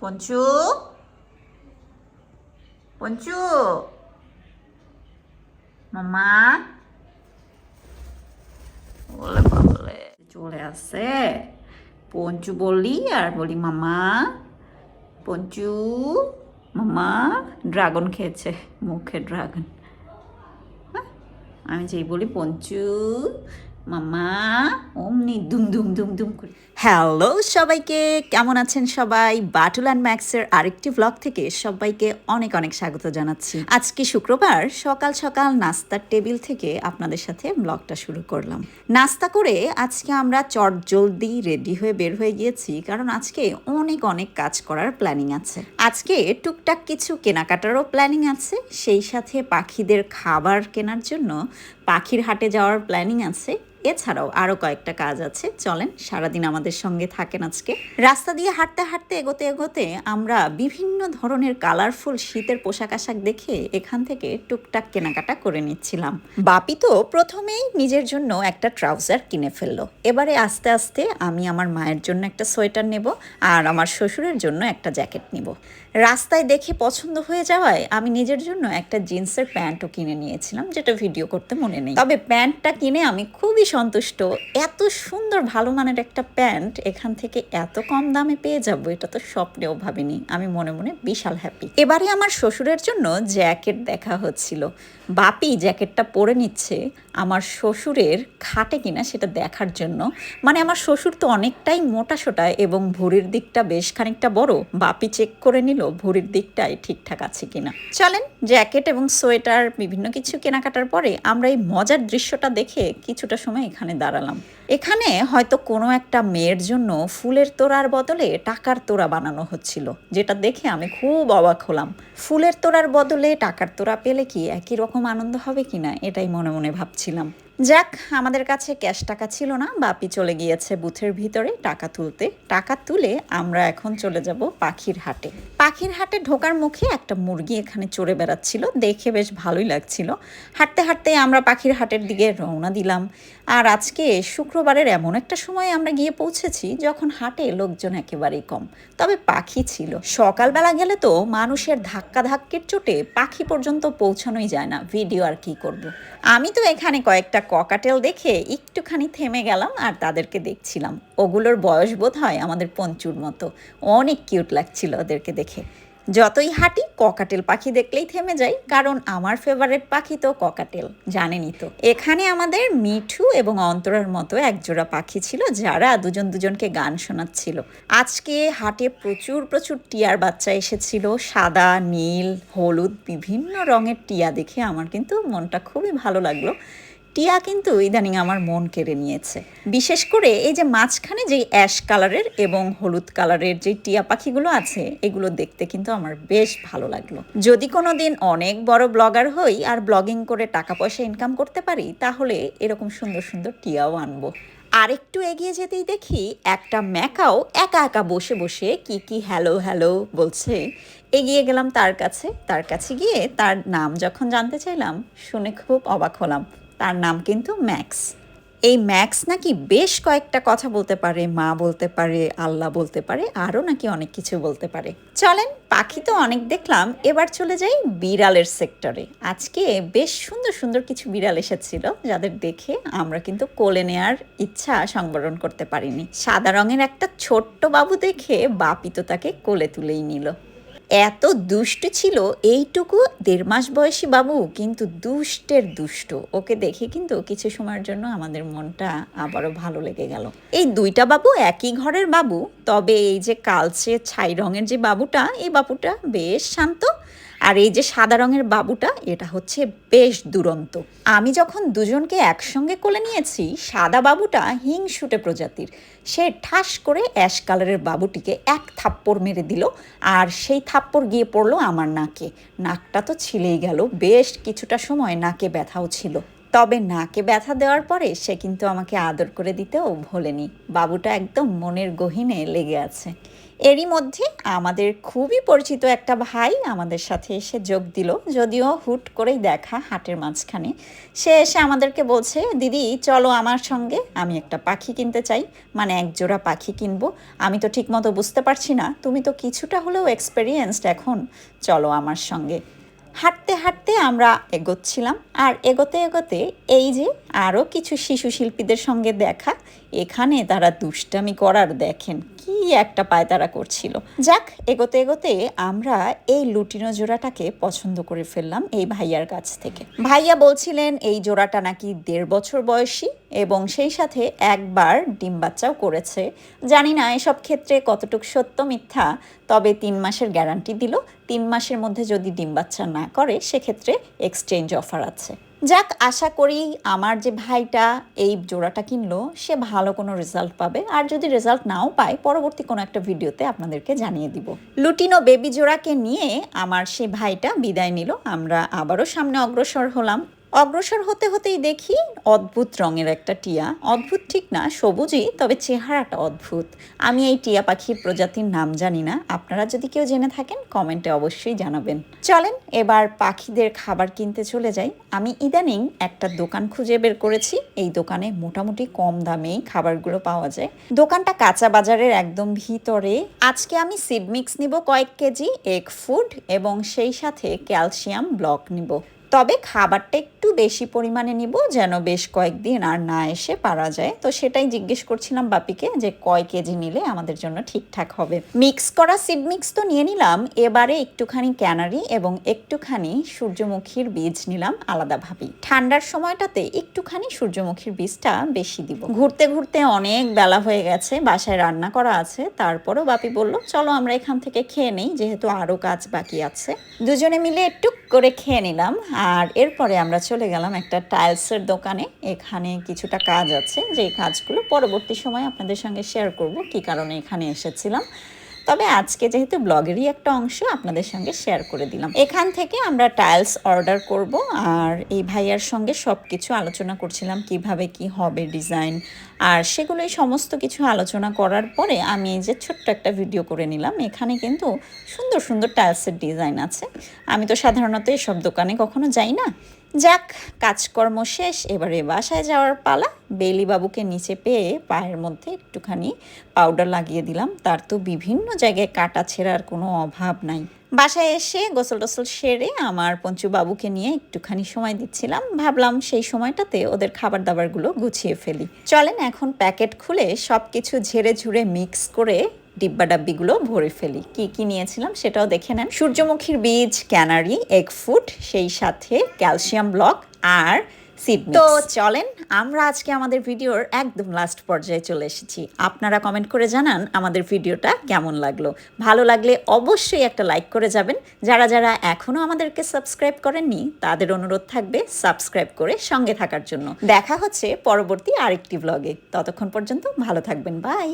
পঞ্চু? পঞ্চু? মামা? বলে বলে চলে আসে। পঞ্চু বলি আর বলি মামা। পঞ্চু, মামা, ড্রাগন খেয়েছে, মুখে ড্রাগন? আমি যেই বলি পঞ্চু মামা অমনি দুম দুম দুম দুম করে। হ্যালো সবাইকে, কেমন আছেন সবাই? বাটুল অ্যান্ড ম্যাক্সের আরেকটি ব্লগ থেকে সবাইকে অনেক অনেক স্বাগত জানাচ্ছি। আজকে শুক্রবার, সকাল সকাল নাস্তার টেবিল থেকে আপনাদের সাথে ব্লগটা শুরু করলাম। নাস্তা করে আজকে আমরা চট জলদি রেডি হয়ে বের হয়ে গিয়েছি, কারণ আজকে অনেক অনেক কাজ করার প্ল্যানিং আছে। আজকে টুকটাক কিছু কেনাকাটারও প্ল্যানিং আছে, সেই সাথে পাখিদের খাবার কেনার জন্য পাখির হাটে যাওয়ার প্ল্যানিং আছে। এছাড়াও আরও কয়েকটা কাজ আছে, চলেন সারাদিন আমাদের সঙ্গে থাকেন আজকে। রাস্তা দিয়ে হাঁটতে হাঁটতে এগোতে এগোতে আমরা বিভিন্ন ধরনের কালারফুল শীতের পোশাক আশাক দেখে এখান থেকে টুকটাক কেনাকাটা করে নিচ্ছিলাম। বাপি তো প্রথমেই নিজের জন্য একটা ট্রাউজার কিনে ফেলল। এবারে আস্তে আস্তে আমি আমার মায়ের জন্য একটা সোয়েটার নেব আর আমার শ্বশুরের জন্য একটা জ্যাকেট নিব। রাস্তায় দেখে পছন্দ হয়ে যাওয়ায় আমি নিজের জন্য একটা জিন্সের প্যান্টও কিনে নিয়েছিলাম, যেটা ভিডিও করতে মনে নেই। তবে প্যান্টটা কিনে আমি খুবই সন্তুষ্ট। এত সুন্দর ভালো মানের একটা প্যান্ট এখান থেকে এত কম দামে পেয়ে যাব, এটা তো স্বপ্নেও ভাবিনি। আমি মনে মনে বিশাল হ্যাপি এবারে আমার শ্বশুরের জন্য জ্যাকেট দেখা হচ্ছিল। বাপি জ্যাকেটটা পরে নিচ্ছে আমার শ্বশুরের খাটে কিনা সেটা দেখার জন্য। মানে আমার শ্বশুর তো অনেকটাই মোটা সোটা এবং ভুঁড়ির দিকটা বেশ খানিকটা বড়। বাপি চেক করে নিল, ভুঁড়ির দিকটাই ঠিকঠাক আছে কিনা। চলেন, জ্যাকেট এবং সোয়েটার, বিভিন্ন কিছু কেনাকাটার পরে আমরা এই মজার দৃশ্যটা দেখে কিছুটা সময় এখানে দাঁড়ালাম। এখানে হয়তো কোনো একটা মেয়ের জন্য ফুলের তোড়ার বদলে টাকার তোড়া বানানো হচ্ছিল, যেটা দেখে আমি খুব অবাক হলাম। ফুলের তোড়ার বদলে টাকার তোড়া পেলে কি একই রকম আনন্দ হবে কিনা এটাই মনে মনে ভাবছিলাম। যাক, আমাদের কাছে ক্যাশ টাকা ছিল না, বাপি চলে গিয়েছে বুথের ভিতরে টাকা তুলতে। টাকা তুলে আমরা এখন চলে যাব পাখির হাটে। পাখির হাটে ঢোকার মুখে একটা মুরগি এখানে চড়ে বেড়াচ্ছিল। দেখে বেশ ভালোই লাগছিল। হাঁটতে হাঁটতে আমরা পাখির হাটের দিকে রওনা দিলাম। আর আজকে শুক্রবারের এমন একটা সময় আমরা গিয়ে পৌঁছেছি যখন হাটে লোকজন একেবারেই কম। তবে পাখি ছিল। সকালবেলা গেলে তো মানুষের ধাক্কা ধাক্কির চোটে পাখি পর্যন্ত পৌঁছানোই যায় না। ভিডিও আর কি করব। আমি তো এখানে কয়েকটা ককাটেল দেখে একটুখানি থেমে গেলাম আর তাদেরকে দেখছিলাম। ওগুলোর বয়স বোধ হয় আমাদের পঞ্চুর মতো। অনেক কিউট লাগছিল ওদেরকে দেখে। যতই হাঁটি, ককাটেল পাখি দেখলেই থেমে যাই, কারণ আমার ফেভারেট পাখি তো ককাটেল, জানেনই তো। এখানে আমাদের মিঠু এবং অন্তরার মতো একজোড়া পাখি ছিল, যারা দুজন দুজনকে গান শোনাচ্ছিল। আজকে হাটে প্রচুর প্রচুর টিয়ার বাচ্চা এসেছিল, সাদা, নীল, হলুদ, বিভিন্ন রঙের টিয়া দেখে আমার কিন্তু মনটা খুবই ভালো লাগল। টিয়া কিন্তু ইদানিং আমার মন কেড়ে নিয়েছে। বিশেষ করে এই যে মাঝখানে যে অ্যাশ কালারের এবং হলুদ কালারের যে টিয়া পাখিগুলো আছে, এগুলো দেখতে কিন্তু আমার বেশ ভালো লাগল। যদি কোনো দিন অনেক বড় ব্লগার হই আর ব্লগিং করে টাকা পয়সা ইনকাম করতে পারি, তাহলে এরকম সুন্দর সুন্দর টিয়াও আনব। আরেকটু এগিয়ে যেতেই দেখি একটা ম্যাকাও একা একা বসে বসে কি কি হ্যালো হ্যালো বলছে। এগিয়ে গেলাম তার কাছে তার কাছে গিয়ে তার নাম যখন জানতে চাইলাম, শুনে খুব অবাক হলাম। তার নাম কিন্তু ম্যাক্স। এই ম্যাক্স নাকি বেশ কয়েকটা কথা বলতে পারে, মা বলতে পারে আল্লাহ বলতে পারে, আরও নাকি অনেক কিছু বলতে পারে। চলেন, পাখি তো অনেক দেখলাম, এবার চলে যাই বিড়ালের সেক্টরে আজকে বেশ সুন্দর সুন্দর কিছু বিড়াল এসেছিল, যাদের দেখে আমরা কিন্তু কোলে নেওয়ার ইচ্ছা সংবরণ করতে পারিনি। সাদা রঙের একটা ছোট্ট বাবু দেখে বাপি তো তাকে কোলে তুলেই নিল। এত দুষ্ট ছিল, এইটুকু দেড় মাস বয়সী বাবু, কিন্তু দুষ্টের দুষ্ট। ওকে দেখে কিন্তু কিছু সময়ের জন্য আমাদের মনটা আবারও ভালো লেগে গেল। এই দুইটা বাবু একই ঘরের বাবু, তবে এই যে কালচে ছাই রঙের যে বাবুটা, এই বাবুটা বেশ শান্ত। আর এই যে সাদা রঙের বাবুটা, এটা হচ্ছে বেশ দুরন্ত। আমি যখন দুজনকে একসঙ্গে কোলে নিয়েছি, সাদা বাবুটা হিংসুটে প্রজাতির। সে ঠাস করে অ্যাশ কালারের বাবুটিকে এক থাপ্পড় মেরে দিল, আর সেই থাপ্পড় গিয়ে পড়ল আমার নাকে। নাকটা তো ছিলেই গেল, বেশ কিছুটা সময় নাকে ব্যথাও ছিল। তবে নাকে ব্যথা দেওয়ার পরে সে কিন্তু আমাকে আদর করে দিতেও ভোলেনি। বাবুটা একদম মনের গহীনে লেগে আছে। এরই মধ্যে আমাদের খুবই পরিচিত একটা ভাই আমাদের সাথে এসে যোগ দিল। যদিও হুট করেই দেখা হাটের মাঝখানে। সে এসে আমাদেরকে বলছে, দিদি, চলো আমার সঙ্গে। আমি একটা পাখি কিনতে চাই। মানে এক জোড়া পাখি কিনবো। আমি তো ঠিকমতো বুঝতে পারছি না। তুমি তো কিছুটা হলেও এক্সপেরিয়েন্সড এখন। চলো আমার সঙ্গে। হাঁটতে হাঁটতে আমরা এগোচ্ছিলাম। আর এগোতে এগোতে এই যে আরও কিছু শিশু শিল্পীদের সঙ্গে দেখা, এখানে তারা দুষ্টামি করার দেখেন কি একটা পায়তারা করছিল। যাক, এগোতে এগোতে আমরা এই লুটিনো জোড়াটাকে পছন্দ করে ফেললাম এই ভাইয়ার কাছ থেকে। ভাইয়া বলছিলেন, এই জোড়াটা নাকি দেড় বছর বয়সী এবং সেই সাথে একবার ডিম বাচ্চাও করেছে। জানি না এসব ক্ষেত্রে কতটুক সত্য মিথ্যা, তবে তিন মাসের গ্যারান্টি দিল। তিন মাসের মধ্যে যদি ডিম বাচ্চা না করে, সেক্ষেত্রে এক্সচেঞ্জ অফার আছে। যাক, আশা করি আমার যে ভাইটা এই জোড়াটা কিনলো, সে ভালো কোনো রেজাল্ট পাবে। আর যদি রেজাল্ট নাও পায়, পরবর্তী কোনো একটা ভিডিওতে আপনাদেরকে জানিয়ে দিব। লুটিনো বেবি জোড়াকে নিয়ে আমার সে ভাইটা বিদায় নিল। আমরা আবারও সামনে অগ্রসর হলাম। অগ্রসর হতে হতেই দেখি অদ্ভুত রঙের একটা টিয়া। অদ্ভুত ঠিক না, সবুজই, তবে চেহারাটা অদ্ভুত। আমি এই টিয়া পাখির প্রজাতির নাম জানি না। আপনারা যদি কেউ জেনে থাকেন, কমেন্টে অবশ্যই জানাবেন। চলেন, এবার পাখিদের খাবার কিনতে চলে যাই। আমি ইদানিং একটা দোকান খুঁজে বের করেছি। এই দোকানে মোটামুটি কম দামেই খাবারগুলো পাওয়া যায়। দোকানটা কাঁচা বাজারের একদম ভিতরে। আজকে আমি সিড মিক্স নিব কয়েক কেজি, এগ ফুড, এবং সেই সাথে ক্যালসিয়াম ব্লক নিব। তবে খাবারটা একটু বেশি পরিমাণে নিব যেন বেশ কয়েকদিন আর না এসে পারা যায়। তো সেটাই জিজ্ঞেস করছিলাম বাপিকে যে কয় কেজি নিলে আমাদের জন্য ঠিকঠাক হবে। মিক্স করা সিড মিক্স তো নিয়ে নিলাম, এবারে একটুখানি ক্যানারি এবং একটুখানি সূর্যমুখীর বীজ নিলাম আলাদাভাবেই ঠান্ডার সময়টাতে একটুখানি সূর্যমুখীর বীজটা বেশি দিব। ঘুরতে ঘুরতে অনেক বেলা হয়ে গেছে, বাসায় রান্না করা আছে, তারপরও বাপি বলল, চলো আমরা এখান থেকে খেয়ে নেই, যেহেতু আরও কাজ বাকি আছে। দুজনে মিলে একটু করে খেয়ে নিলাম। আর এরপরে আমরা চলে গেলাম একটা টাইলসের দোকানে। এখানে কিছুটা কাজ আছে। যে কাজগুলো পরবর্তী সময় আপনাদের সঙ্গে শেয়ার করব, কি কারণে এখানে এসেছিলাম। তবে আজকে যেহেতু ব্লগেরই একটা অংশ, আপনাদের সঙ্গে শেয়ার করে দিলাম। এখান থেকে আমরা টাইলস অর্ডার করব আর এই ভাইয়ার সঙ্গে সব কিছু আলোচনা করছিলাম, কীভাবে কি হবে ডিজাইন আর সেগুলোই সমস্ত কিছু আলোচনা করার পরে আমি এই যে ছোট্ট একটা ভিডিও করে নিলাম। এখানে কিন্তু সুন্দর সুন্দর টাইলসের ডিজাইন আছে। আমি তো সাধারণত এসব দোকানে কখনো যাই না। যাক, কাজকর্ম শেষ, এবারে বাসায় যাওয়ার পালা। বেলি বাবুকে নিচে পেয়ে পায়ের মধ্যে একটুখানি পাউডার লাগিয়ে দিলাম। তার তো বিভিন্ন জায়গায় কাটা ছেঁড়ার কোনো অভাব নাই। বাসায় এসে গোসল টোসল সেরে আমার পঞ্চু বাবুকে নিয়ে একটুখানি সময় দিচ্ছিলাম। ভাবলাম সেই সময়টাতে ওদের খাবার দাবারগুলো গুছিয়ে ফেলি। চলেন এখন প্যাকেট খুলে সব কিছু ঝেড়ে ঝুড়ে মিক্স করে ডিব্বা ডাব্বিগুলো ভরে ফেলি। কি কি নিয়েছিলাম সেটাও দেখে নেন। সূর্যমুখীর বীজ ক্যানারি এগ ফুট সেই সাথে ক্যালসিয়াম ব্লক আর তো চলেন আমরা আজকে আমাদের ভিডিওর একদম লাস্ট পর্যায়ে চলে এসেছি। আপনারা কমেন্ট করে জানান আমাদের ভিডিওটা কেমন লাগল। ভালো লাগলে অবশ্যই একটা লাইক করে যাবেন। যারা যারা এখনও আমাদেরকে সাবস্ক্রাইব করেননি তাদের অনুরোধ থাকবে সাবস্ক্রাইব করে সঙ্গে থাকার জন্য। দেখা হচ্ছে পরবর্তী আরেকটি ব্লগে ততক্ষণ পর্যন্ত ভালো থাকবেন। বাই